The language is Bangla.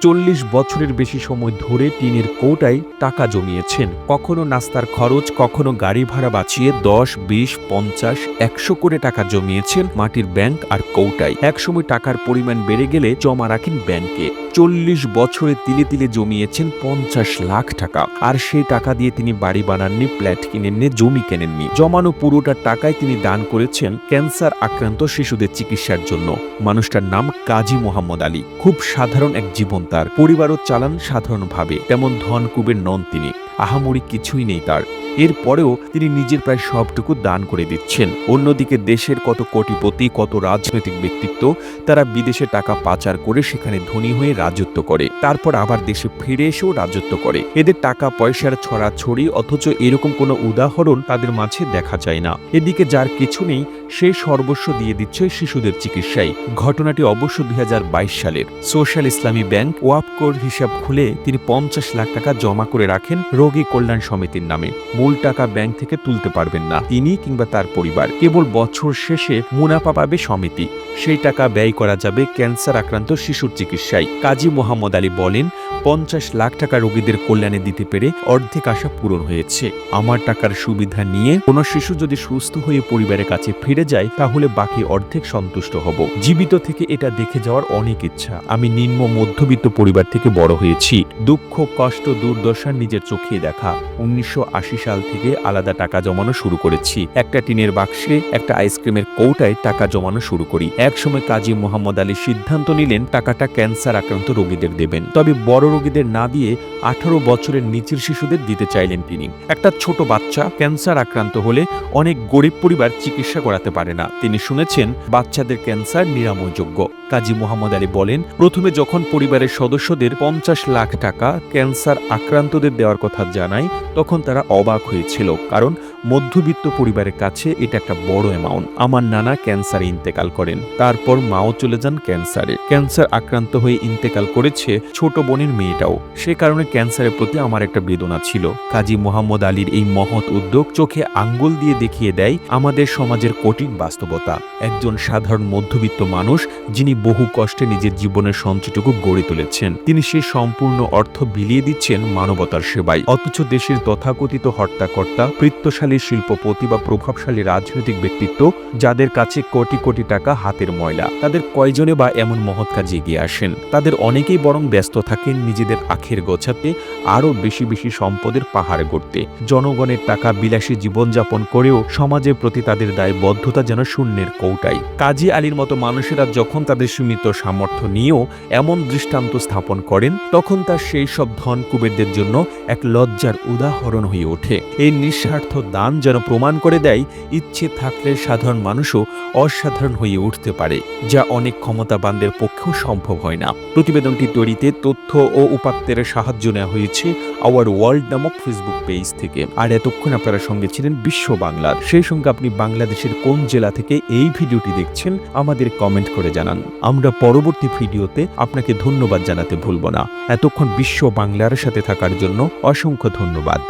চল্লিশ বছরের বেশি সময় ধরে টিনের কৌটায় টাকা জমিয়েছেন। কখনো নাস্তার খরচ, কখনো গাড়ি ভাড়া বাঁচিয়ে দশ, বিশ, পঞ্চাশ, একশো করে টাকা জমিয়েছেন মাটির ব্যাংক আর কৌটায়। একসময় টাকার পরিমাণ বেড়ে গেলে জমা রাখেন ব্যাংকে। চল্লিশ বছরে তিলে তিলে জমিয়েছেন পঞ্চাশ লাখ টাকা। আর সেই টাকা দিয়ে তিনি বাড়ি বানাননি, ফ্ল্যাট কিনেননি, জমি কেনেননি। জমানো পুরোটা টাকায় তিনি দান করেছেন ক্যান্সার আক্রান্ত শিশুদের চিকিৎসার জন্য। মানুষটার নাম কাজী মোহাম্মদ আলী। খুব সাধারণ এক জীবন তার পরিবারও চালান সাধারণভাবে তেমন ধন কুবের নন তিনি। আহামরি কিছুই নেই তার। এরপরেও তিনি নিজের প্রায় সবটুকু দান করে দিচ্ছেন। অন্যদিকে দেশের কত কোটিপতি, কত রাজনৈতিক ব্যক্তিত্ব, তারা বিদেশে টাকা পাচার করে সেখানে ধনী হয়ে রাজত্ব করে। তারপর আবার দেশে ফিরে এসেও রাজত্ব করে। এদের টাকা পয়সার ছড়াছড়ি, অথচ এরকম কোনো উদাহরণ তাদের মাঝে দেখা যায় না। এদিকে যার কিছু নেই, সে সর্বস্ব দিয়ে দিচ্ছে শিশুদের চিকিৎসায়। ঘটনাটি অবশ্য দুই হাজার বাইশ সালের। সোশ্যাল ইসলামী ব্যাংক ওয়াপকোর হিসাব খুলে তিনি পঞ্চাশ লাখ টাকা জমা করে রাখেন রোগী কল্যাণ সমিতির নামে। মূল টাকা ব্যাংক থেকে তুলতে পারবেন না। তিনি কিংবা তার পরিবার। কেবল বছর শেষে মুনাফা পাবে সমিতি। সেই টাকা ব্যয় করা যাবে ক্যান্সার আক্রান্ত শিশুর চিকিৎসায়। কাজী মোহাম্মদ আলী বলেন পঞ্চাশ লাখ টাকা রোগীদের কল্যাণে দিতে পেরে অর্ধেক আশা পূরণ হয়েছে। আমার টাকার সুবিধা নিয়ে কোনো শিশু যদি সুস্থ হয়ে পরিবারের কাছে ফিরে যায়, তাহলে বাকি অর্ধেক সন্তুষ্ট হব। জীবিত থেকে এটা দেখে যাওয়ার অনেক ইচ্ছা। আমি নিম্ন মধ্যবিত্ত পরিবার থেকে বড় হয়েছি। দুঃখ, কষ্ট, দুর্দশা নিজের চোখে দেখা। উনিশশো আশি সাল থেকে আলাদা টাকা জমানো শুরু করেছি। একটা টিনের বাক্সে একটা আইসক্রিমের কৌটায় টাকা জমানো শুরু করি। একসময় কাজী মোহাম্মদ আলী সিদ্ধান্ত নিলেন, টাকাটা ক্যান্সার আক্রান্ত রোগীদের দেবেন। তবে বড় রোগীদের না দিয়ে আঠারো বছরের নিচের শিশুদের দিতে চাইলেন তিনি। একটা ছোট বাচ্চা ক্যান্সার আক্রান্ত হলে অনেক গরিব পরিবার চিকিৎসা করাতে পারে না। তিনি শুনেছেন, বাচ্চাদের ক্যান্সার নিরাময়যোগ্য। কাজী মোহাম্মদ আলী বলেন, প্রথমে যখন পরিবারের সদস্যদের পঞ্চাশ লাখ টাকা ক্যান্সার আক্রান্তদের দেওয়ার কথা জানায়, তখন তারা অবাক হয়েছিল। কারণ মধ্যবিত্ত পরিবারের কাছে এটা একটা বড় অ্যামাউন্ট আমার নানা ক্যান্সারে ইন্তেকাল করেন। তারপর মাও চলে যান ক্যান্সারে ক্যান্সার আক্রান্ত হয়ে ইন্তেকাল করেছে ছোট বোনের মেয়েটাও। সে কারণে ক্যান্সারের প্রতি আমার একটা বেদনা ছিল। কাজী মোহাম্মদ আলীর এই মহৎ উদ্যোগ চোখে আঙ্গুল দিয়ে দেখিয়ে দেয় আমাদের সমাজের কঠিন বাস্তবতা। একজন সাধারণ মধ্যবিত্ত মানুষ যিনি বহু কষ্টে নিজের জীবনের সঞ্চয়টুকু গড়ে তুলেছেন। তিনি সে সম্পূর্ণ অর্থ বিলিয়ে দিচ্ছেন মানবতার সেবায়। অথচ দেশের তথাকথিত হর্তাকর্তা বৃত্তশালী শিল্পপতি বা প্রভাবশালী রাজনৈতিক ব্যক্তিত্ব যাদের কাছে কোটি কোটি টাকা হাতের ময়লা। তাদের কয়জনে বা এমন মহৎ কাজে এগিয়ে আসেন? তাদের অনেকেই বরং ব্যস্ত থাকেন নিজেদের আখের গোছাতে, আরও বেশি বেশি সম্পদের পাহাড় গড়তে। জনগণের টাকা বিলাসী জীবনযাপন করেও সমাজের প্রতি তাদের দায়বদ্ধতা যেন শূন্যের কৌটাই। কাজী আলীর মতো মানুষেরা যখন তাদের সীমিত সামর্থ্য নিয়েও এমন দৃষ্টান্ত স্থাপন করেন, তখন তার সেই সব ধন কুবেরদের জন্য এক লজ্জার উদাহরণ হয়ে ওঠে। এই নিঃস্বার্থ দান যেন প্রমাণ করে দেয়, ইচ্ছে থাকলে সাধারণ মানুষও অসাধারণ হয়ে উঠতে পারে, যা অনেক ক্ষমতাবানদের পক্ষেও সম্ভব হয় না। প্রতিবেদনটি তৈরিতে তথ্য ও উপাত্তের সাহায্য নেওয়া হয়েছে আওয়ার ওয়ার্ল্ড নামক ফেসবুক পেজ থেকে। আর এতক্ষণ আপনারা সঙ্গে ছিলেন বিশ্ব বাংলার। সেই সঙ্গে আপনি বাংলাদেশের কোন জেলা থেকে এই ভিডিওটি দেখছেন, আমাদের কমেন্ট করে জানান। আমরা পরবর্তী ভিডিওতে আপনাকে ধন্যবাদ জানাতে ভুলব না। এতক্ষণ বিশ্ব বাংলার সাথে থাকার জন্য অসংখ্য ধন্যবাদ।